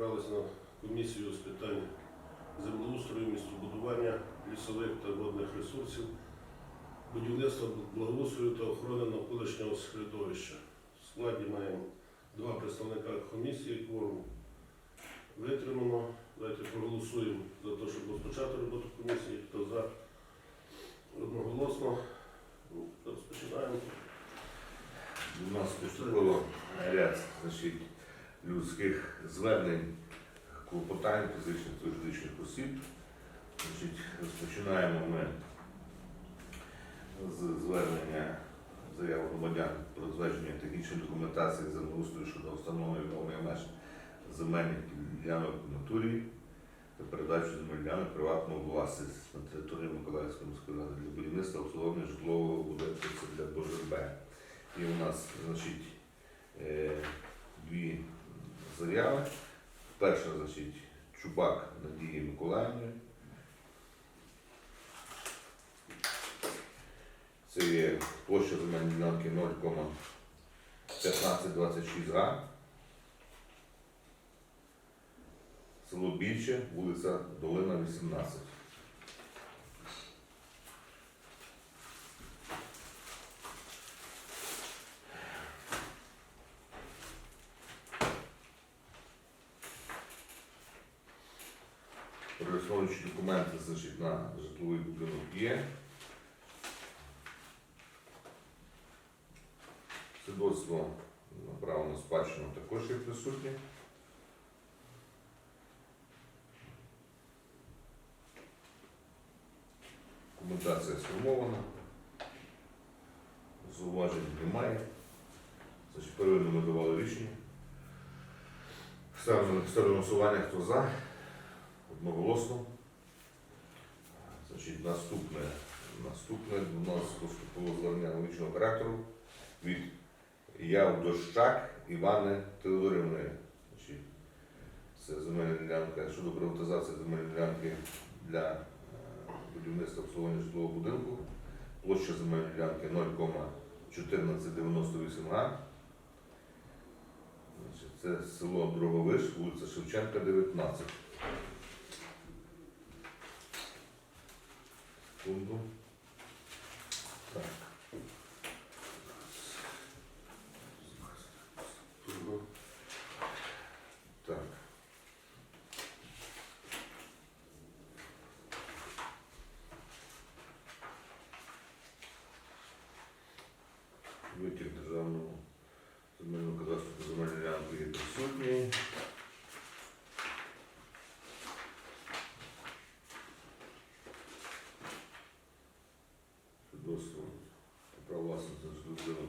зібралися на комісію з питань землеустрою, містобудування, лісових та водних ресурсів, будівництва, благоустрою та охорони навколишнього середовища. В складі маємо два представника комісії, кворум витримано. Давайте проголосуємо за те, щоб розпочати роботу комісії. Хто за одноголосно. Ну, Розпочинаємо. У нас поступило ряд значить, людських звернень, клопотань фізичних та юридичних осіб. Значить, розпочинаємо ми з звернення заяв громадян про затвердження технічної документації землеустрою щодо встановлення відновлення меж земельних ділянок в натурі та передачу земельних ділянок приватного власність на території Миколаївської міської ради для будівництва обслуговування житлового будинку для БЖБ. І у нас, значить, е, дві заяви. Перша, значить, Чубак Надії Миколаївни. Це є площа земельної ділянки 0,1526 га. Село Більше, вулиця Долина, 18. Реєструючі документи значить, на житловий будинок є. Свідоцтво право на спадщину також є присутнє. Документація сформована. Зауважень немає. Значить, первинно ми давали рішення. Ставимо на хто за. Одноголосно. Значить, наступне, наступне до нас поступило звернення аналогічного характеру від Явдощак Івани Теодорівни. Це земельна ділянка щодо приватизації земельної ділянки для е, будівництва обслуговування житлового будинку. Площа земельної ділянки 0,1498 га. Це село Дроговиш, вулиця Шевченка, 19. 主人。Про на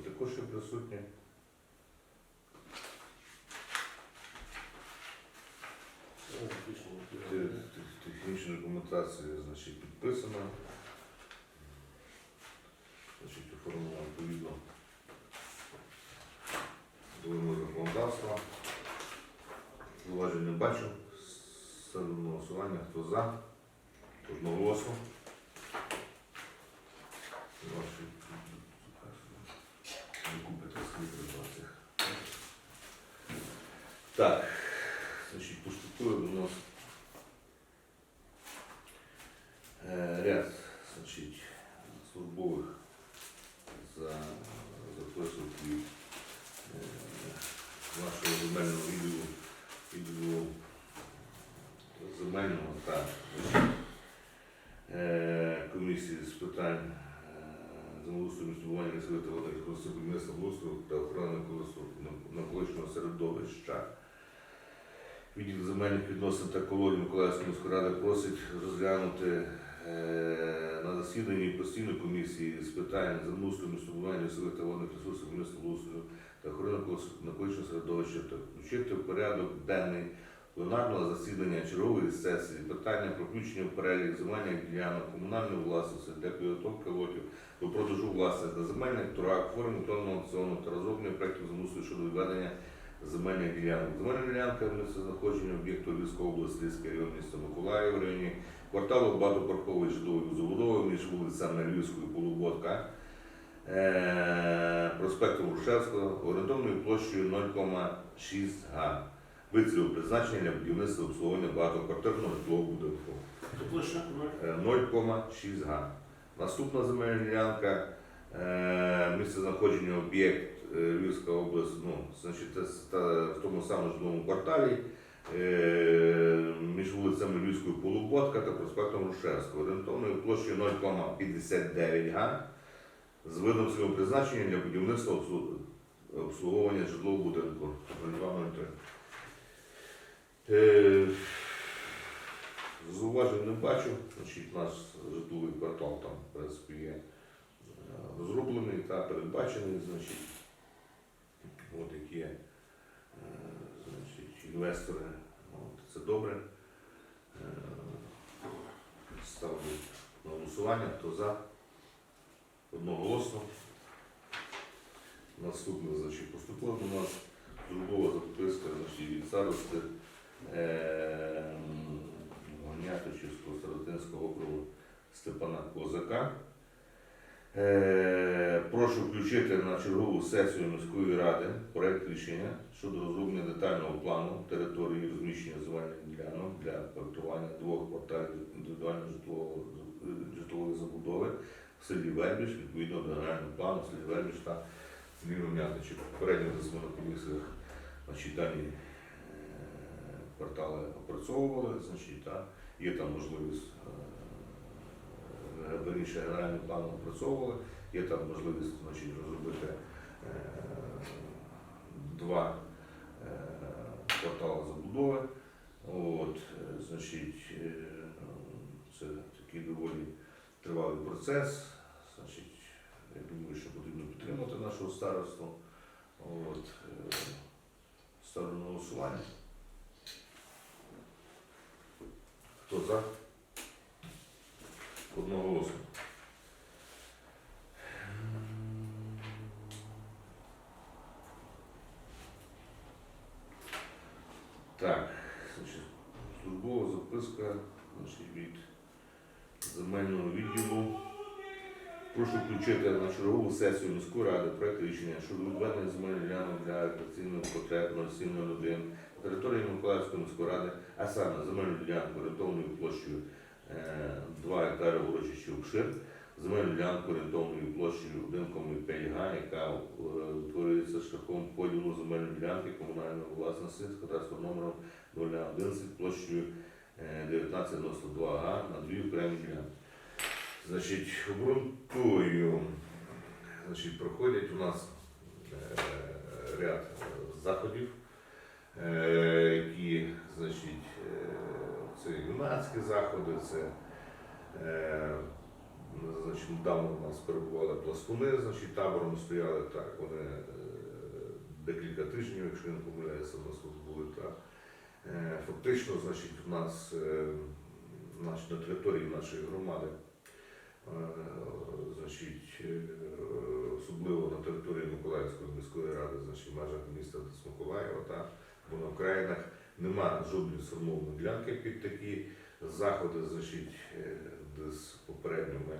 також є те- Технічна документація значить, підписана. Значить, оформлена відповідно до вимог законодавства. Зауважень не бачу. Ставлю голосування. Хто за? Одноголосно. Ваші не купите скільки Так, значить, поступили до нас е, ряд значить, службових за записок від е, нашого земельного відділу, відділу земельного та значить, е, комісії з питань е, містобування та водних ресурсів будівництва благоустрою та охорони навколишнього- середовища. Відділ земельних відносин та колоній Миколаївської міської ради просить розглянути е, на засіданні постійної комісії з питань землеустрою, містобудування лісових та водних ресурсів, будівництва благоустрою та охорони навколишнього середовища та включити в порядок денний пленарного засідання чергової сесії питання про включення в перелік земельних ділянок комунальної власності для підготовки лотів до продажу власності на земельних торгах, формі електронного аукціону та розроблення проєктів землеустрою щодо відведення земельних ділянок. Земельна ділянка місцезнаходження об'єкту Львівської області, район міста Миколаїв, в районі кварталу багатопаркової житлової забудови між вулицями Львівської Полуботка, е, проспектом Грушевського, орієнтовною площею 0,6 га. Вицільового призначення для будівництва обслуговування багатоквартирного житлового будинку. Площа. Е, 0,6 га. Наступна земельна ділянка, е, місце знаходження об'єкт е, Львівська область, ну, значить, це в тому самому житловому кварталі е, між вулицями Львівської Полуботка та проспектом Рушевського, орієнтовною площею 0,59 га з видом свого призначення для будівництва обслу- обслуговування житлового будинку 0203. Е, Зауважень не бачу. Значить, наш житловий квартал там, в принципі, є е, розроблений та передбачений, значить, от які є, е, значить, інвестори. От, це добре. Ставлю на голосування, хто за. Одноголосно. Наступне, значить, поступила до нас службова записка значить, від старости е, Гонятичівського Старотинського округу Степана Козака. Е, прошу включити на чергову сесію міської ради проект рішення щодо розроблення детального плану території розміщення земельних ділянок для проектування двох кварталів індивідуальної житлової забудови в селі Вербіж, відповідно до генерального плану в селі Вербіж та Гонятичів. Попередньо засновано комісіях значить, дані е, квартали опрацьовували, значить, та, є там можливість, е, верніше генеральний план опрацьовували, є там можливість значить, розробити е, два е, квартали забудови. От, е, значить, е, це такий доволі тривалий процес. Значить, я думаю, що потрібно підтримати нашого старосту. От, е, ставлю голосування. Хто за? Одноголосно. Так, значить, службова записка значить, від земельного відділу. Прошу включити на чергову сесію міської ради проект рішення щодо відведення земельних ділянок для рекреаційних потреб 0701 на території Миколаївської міської ради, а саме земельну ділянку орієнтовною площею е, 2 гектари урочищі обшир, земельну ділянку орієнтовною площею 1,5 га, яка е, утворюється шляхом поділу земельної ділянки комунальної власності з кадастровим номером 011 площею е, 1992 га на дві окремі ділянки. Значить, обґрунтую. Проходять у нас е, ряд е, заходів, е, які, значить, е, це юнацькі заходи, це е, значить, недавно у нас перебували пластуни, значить, табором стояли так, вони е, декілька тижнів, якщо я не помиляюся, у нас тут були так. Е, Фактично, значить, у нас е, на території нашої громади Е, значить, е, особливо на території Миколаївської міської ради, значить, в межах міста Миколаєва, на Українах нема жодної сформованої ділянки під такі заходи, значить, е, де з попередніми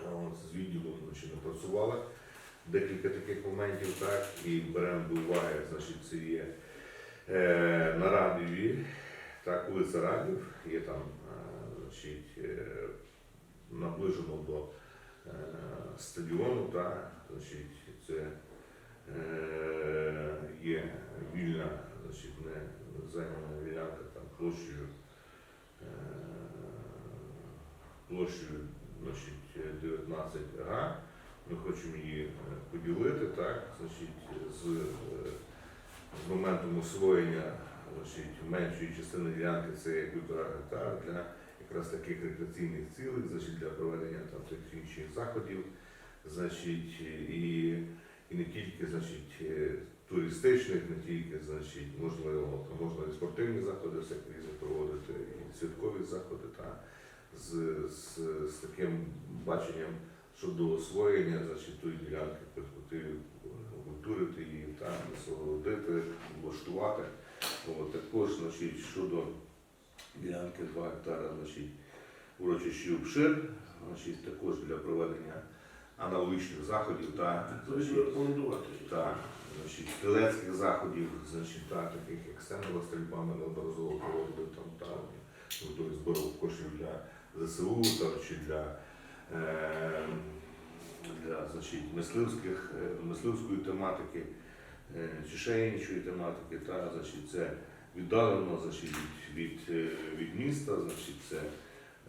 е, з відділом значить, напрацювали декілька таких моментів, так, і беремо до уваги, значить, це є е, на Радіві, так, вулиця Радів, є там, е, значить, е, наближено до е, стадіону, та, значить, це є вільна, значить, не займана ділянка там площею, е, площею значить, 19 га. Ми хочемо її е, поділити, так, значить, з, е, з моментом освоєння значить, меншої частини ділянки це є півтора гектара для якраз таких рекреаційних цілей, значить, для проведення там тих інших заходів, значить, і, і не тільки значить, е, туристичних, не тільки, значить, можливо, можна і спортивні заходи всякі різні проводити, і святкові заходи, та з, з, з таким баченням щодо освоєння значить, тої ділянки перспективі культурити її, та насолодити, облаштувати. От, також значить, щодо ділянки 2 гектара, значить, урочищі обшир, значить, також для проведення аналогічних заходів та, значить, рекомендувати. та значить, стрілецьких заходів, значить, та, таких як стендова стрільба, ми неодноразово проводили там та готові зборов коштів для ЗСУ там, чи для, е, для значить, мисливських, е, мисливської тематики, е, чи ще іншої тематики, та, значить, це віддалено значить, від, від, е, від міста, значить, це,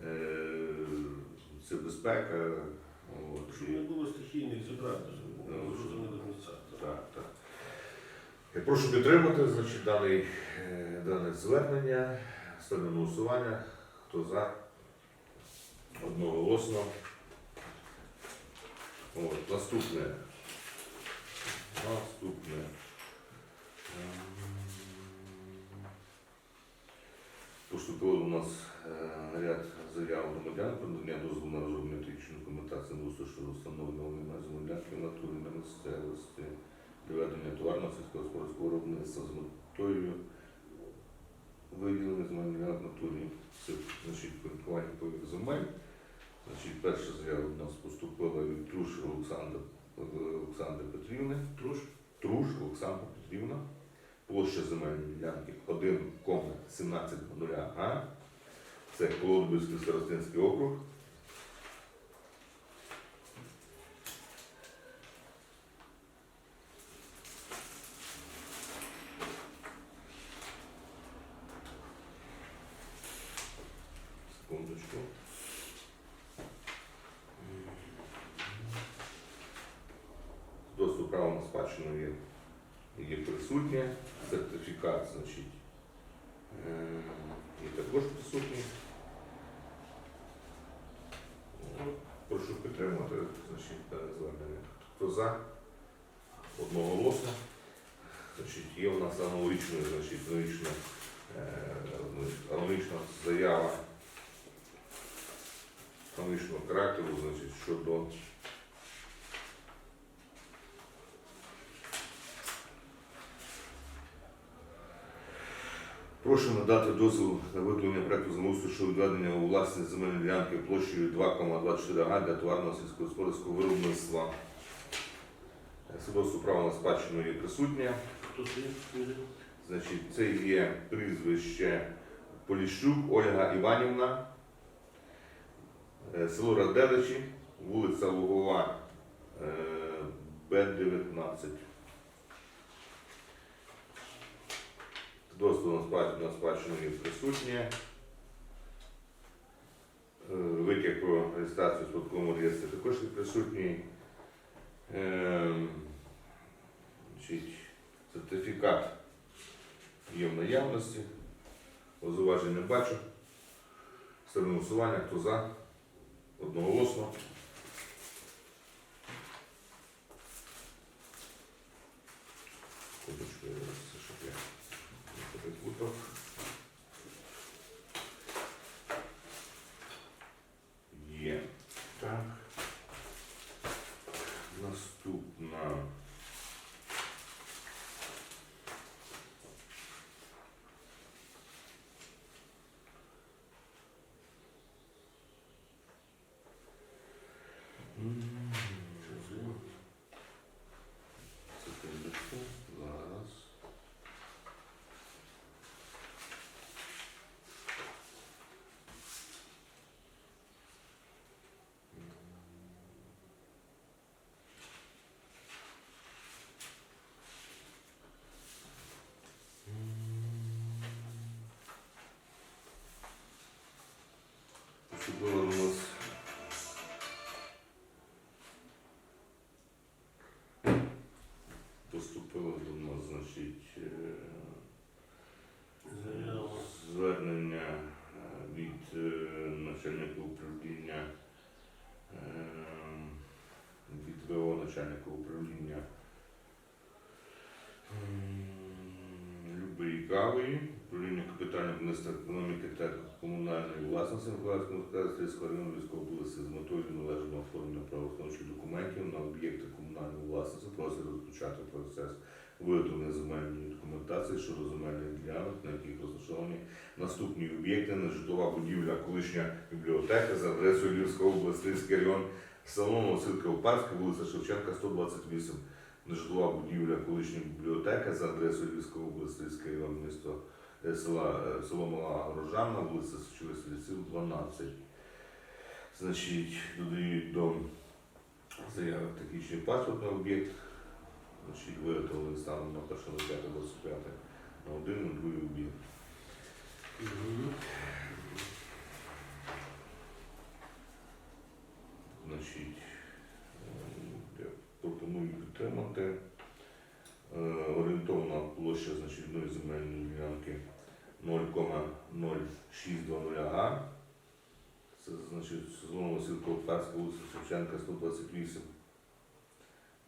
е, це безпека. От, Щоб і- не було стихійних зібрань, Ну, зрозумілих місцях. так, так. Я прошу підтримати значить, даний, е, дане звернення. Ставлю на голосування. Хто за? Одноголосно. От, наступне. Наступне. Ем, Поступило у нас е, ряд заяв громадян про надання дозволу на розроблення технічної документації на щодо встановлення на землянки в натурі на місцевості для ведення товарного сільськогосподарського виробництва з метою виділення земельних в натурі. Це значить порядкування повік земель. Значить, перша заява у нас поступила від Труш Олександра Олександри Петрівни. Труш, Труш Олександра Петрівна. Площа земельної ділянки 1,17 га. Це Колодбівський старостинський округ. Секундочку. Доступ права на спадщину є, є присутнє. Сертифікат, значить, е, є також присутній. Прошу підтримати значить, дане звернення. Хто за? Одноголосно. Значить, є у нас аналогічна, значить, аналогічна, е, аналогічна заява аналогічного характеру, значить, щодо Прошу надати дозвіл на виготовлення проекту землеустрою щодо відведення у власність земельної ділянки площею 2,24 га для товарного сільськогосподарського виробництва. Свідоцтво права на спадщину є присутнє. хто це? Значить, це є прізвище Поліщук Ольга Іванівна, е, село Раделичі, вулиця Лугова, е, Б-19. На спад- на присутнє. Е, Витяг про реєстрацію в спадковому реєстрі також є присутній. Ем, Сертифікат є в наявності. Зауважень не бачу. Ставлю голосування. Хто за? Одноголосно. Куточку я зараз все, щоб я не переплутав. Є. Так. Наступна. Секундочку, зараз. Поступила у нас. Поступило до нас, значить, е, звернення е, від е, начальника управління від ВО начальника управління Любої Кавої, капітального міністра економіки та комунальної власності Миколаївського району військової області з метою належного оформлення правоустановчих документів на об'єкти комунальної власності просить розпочати процес виготовлення земельної документації щодо земельних ділянок, на яких розташовані наступні об'єкти, нежитлова будівля, колишня бібліотека за адресою Львівська область, Львівський район, село Новосилка Опарська, вулиця Шевченка, 128. нежитлова будівля колишньої бібліотеки за адресою Львівської області, район, місто е, села, е, село Мала Грожана, вулиця Січових Стрільців, 12. Значить, додають до заяви технічний паспорт на об'єкт, значить, виготовлений станом на 1.05.25 на один, на другий об'єкт. Значить, ем, я пропоную підтримати. Е, Орієнтовна площа значить, одної земельної ділянки 0,0620 га. Це значить зона сільськогосподарська вулиця Шевченка 128.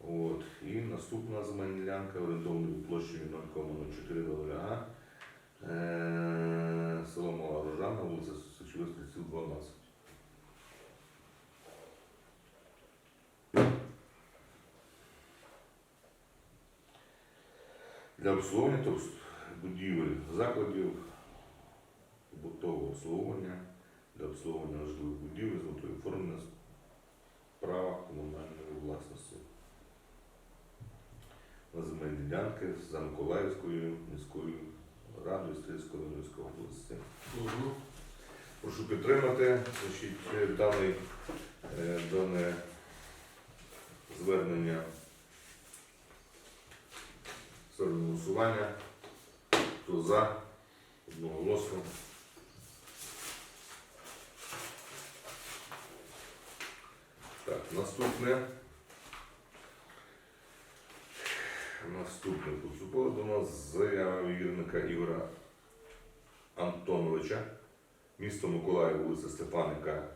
От. І наступна земельна ділянка орієнтовною площею 0,0420 га. Е, Село Мала Рожана, вулиця Стрільців, 12. Для обслуговування будівель закладів побутового обслуговування для обслуговування житлових будівель з метою оформлення права комунальної власності. На земельні ділянки за Миколаївською міською радою Стрільської Рівненської області. Прошу підтримати значить, е, дане, дане звернення ставлю на голосування. Хто за? Одноголосно. Так, наступне. Наступне поступило до нас заява вірника Ігора Антоновича місто Миколаїв, вулиця Степаника,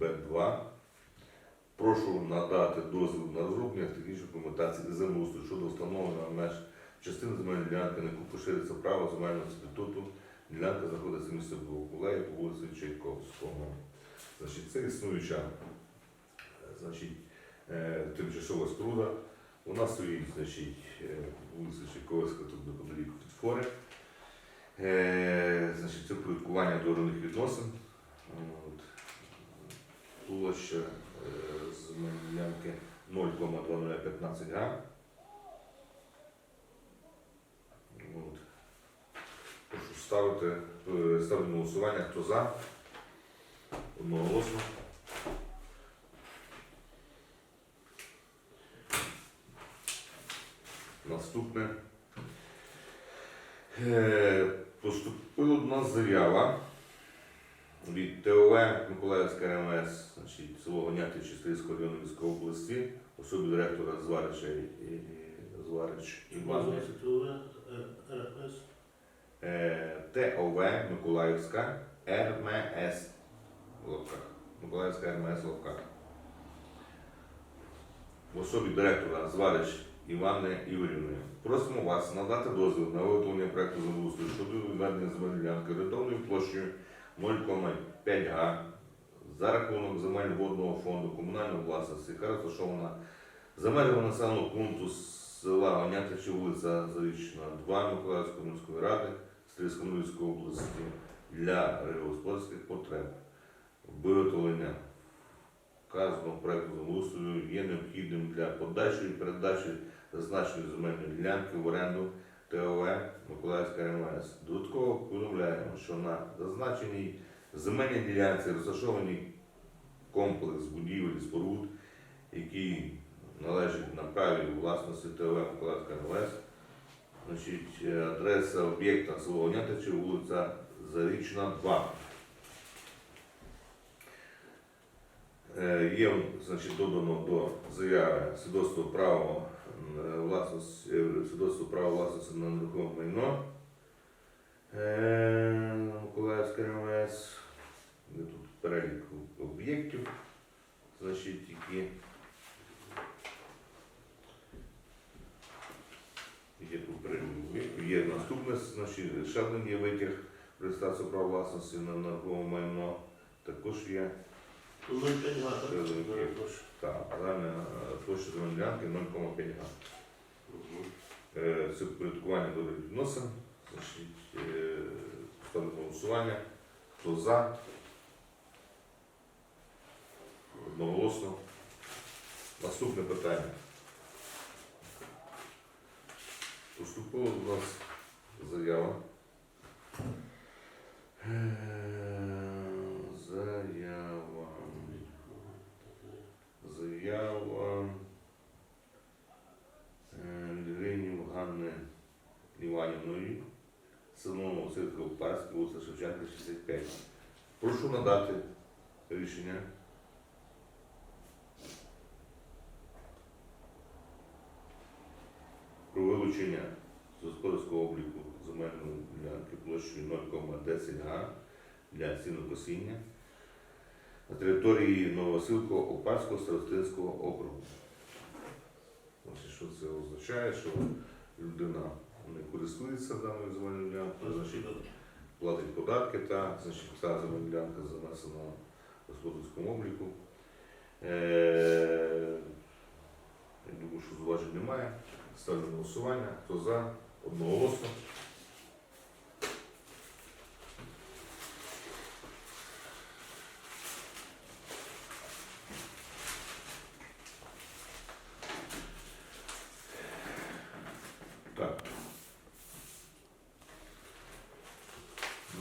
Б2. Прошу надати дозвіл на розроблення технічної документації землеустрою щодо встановлення меж частини земельної ділянки, на яку право земельного інституту. Ділянка знаходиться в місті Миколаїв по вулиці Чайковського. Значить, це існуюча е, значить, е, тимчасова споруда. Вона стоїть, значить, е, вулиця Чайковська, тут неподалік від фори. Значить, це проєктування договірних відносин. От. Площа земельної ділянки 0,2015 га. От. Прошу ставити, е, на голосування, хто за. Одноголосно. Наступне. Е, Поступила до нас заява від ТОВ Миколаївська РМС, значить, село Гоняти Чистильського району Львівської області, особі директора Зварича і Зварич Іван. Називається ТОВ, Е. Е, ТОВ Миколаївська РМС в. Миколаївська РМС лапках. В особі директора Зварич Івани Ігорівни. Просимо вас надати дозвіл на виготовлення проекту землеустрою щодо відведення земельної ділянки орієнтовною площею 0,5 га за рахунок земель водного фонду комунальної власності, яка розташована за межами населеного пункту села Гонятичі, вулиця Зарічна, 2 Миколаївської міської ради Стрільської області для господарських потреб. Виготовлення вказаного проекту землеустрою є необхідним для подальшої передачі зазначеної земельної ділянки в оренду ТОВ Миколаївська РМС. Додатково повідомляємо, що на зазначеній земельній ділянці розташований комплекс будівель і споруд, який належить на праві власності ТОВ Миколаївська РМС. Значить, е, адреса об'єкта село Онятичі, вулиця Зарічна, 2. Е, Є значить, додано до заяви свідоцтво права е, власності, свідоцтво власності на нерухоме майно. Миколаївська РМС. Тут перелік об'єктів, значить, які є об'єктів. Є наступне, значить, ще один є витяг реєстрацію права власності на нерухоме майно. Також є 0,5 га, так? великий. Перепрошую. Так, загальна е, площа земельної ділянки 0,5 га. Е, Це порядкування до відносин. Значить, е, ставлю голосування. Хто за? Одноголосно. Наступне питання. Поступила до нас заява. Е, Заява. Заява. е, Ганни Іванівної. Село Новосилка Парська, вулиця Шевченка, 65. Прошу надати рішення. Про вилучення з господарського обліку земельної ділянки площею 0,10 га для сінокосіння на території Новосилкового Опарського старостинського округу. Ось що це означає, що людина не користується даною земельною ділянкою, значить платить податки та значить ця земельна ділянка занесена в господарському обліку. Е, я думаю, що зважень немає. Ставлю голосування. Хто за? Одноголосно. Так.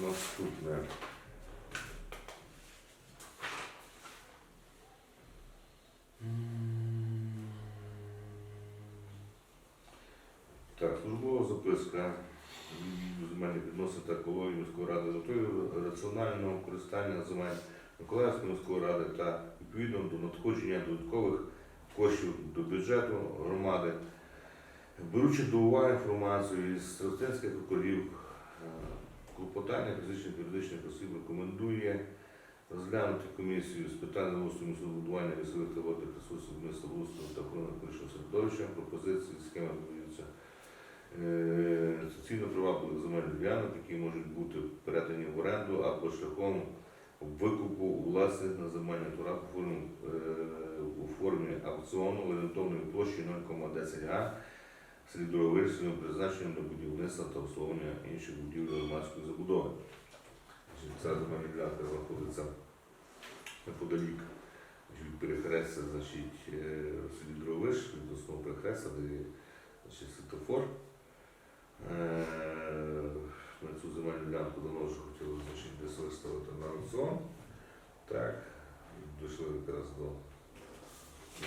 Наступне. Так, службова записка. Земельних відносин та екології міської ради. Метою раціонального користання земель Миколаївської міської ради та відповідно до надходження додаткових коштів до бюджету громади, беручи до уваги інформацію із старостинських округів, е, клопотання фізичних юридичних осіб рекомендує розглянути комісію з питань землеустрою містобудування лісових та водних ресурсів міста Луцького та охорони навколишнього середовища, пропозиції, схеми будуються соціально привабливих земельних ділянок, які можуть бути передані в оренду або шляхом викупу у власних на земельних формі, е, у формі аукціону орієнтовною площею 0,10 га слідовирішенням призначенням для будівництва та обслуговування інших будівель громадської забудови. Ця земельна ділянка знаходиться неподалік від перехрестя, значить, е, в селі Дровиш, від основного перехрестя, де є світофор. Е, Ми цю земельну ділянку давно вже хотіли десь виставити на аукціон. Так, дійшли якраз до,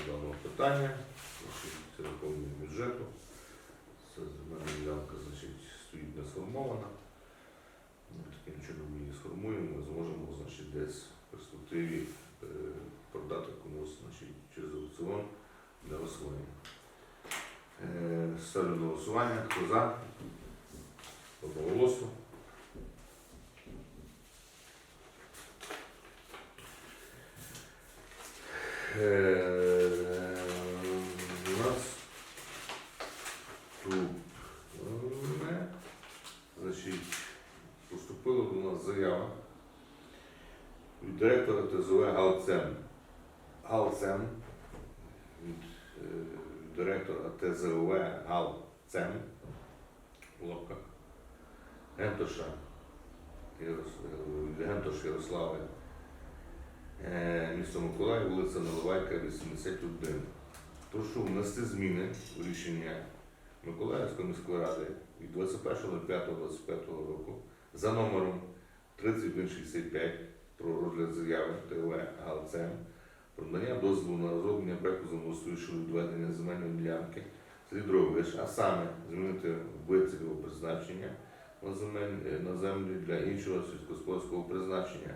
даного питання. Наповнення бюджету. Ця земельна ділянка значить, стоїть не сформована. Таким чином ми її сформуємо, ми зможемо значить, десь в перспективі е, продати комусь значить, через аукціон для освоєння. Е, Ставлю голосування. Хто за? Одноголосно. Е, У нас наступне, значить, поступила до нас заява від директора ТЗВ Галцем. Галцем від е, директора ТЗВ Галцем в лапках Гентоша Ярос- Гентош Ярослави е, місто Миколаїв, вулиця Наливайка, 81. Прошу внести зміни в рішення Миколаївської міської ради від 21.05.25 року за номером 3165 про розгляд заяви ТВ ГАЛЦЕМ про надання дозволу на розроблення проекту землеустрою щодо відведення земельної ділянки Слідровиш, а саме змінити вицільове призначення на, землі для іншого сільськогосподарського призначення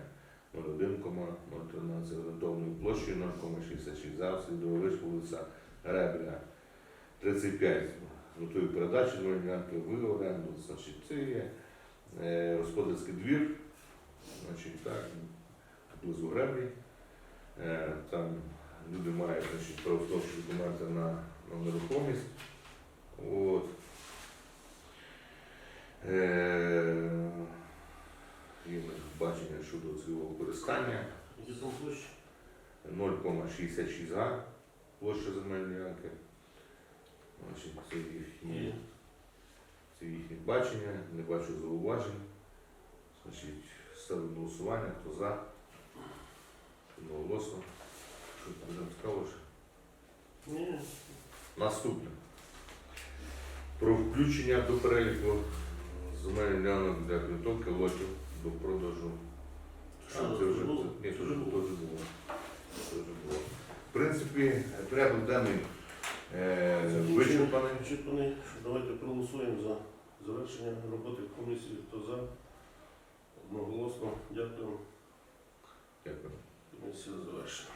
01,013 орієнтовною площею 0,66 за Слідровиш, вулиця Ребря 35 з метою передачі ділянки в оренду. Значить, це є е, господарський двір, значить, так, близько Греблі. Е, Там люди мають значить, правословчі документи на, на нерухомість. От. Е, Є бачення щодо цього використання. Які там площі? 0,66 га площа земельної ділянки. Значить, це їхні, це їхні бачення, не бачу зауважень. Значить, ставлю на голосування, хто за, одноголосно. Що там цікаво ще? Ні. Наступне. про включення до переліку земельних ділянок для підготовки лотів до продажу. Що, це вже було? ні, Це вже було. Це вже було. В принципі, порядок денний е, вичерпаний. Вичерпаний. Давайте проголосуємо за завершення роботи комісії. Хто за? Одноголосно. Дякую. Дякую. Комісія завершена.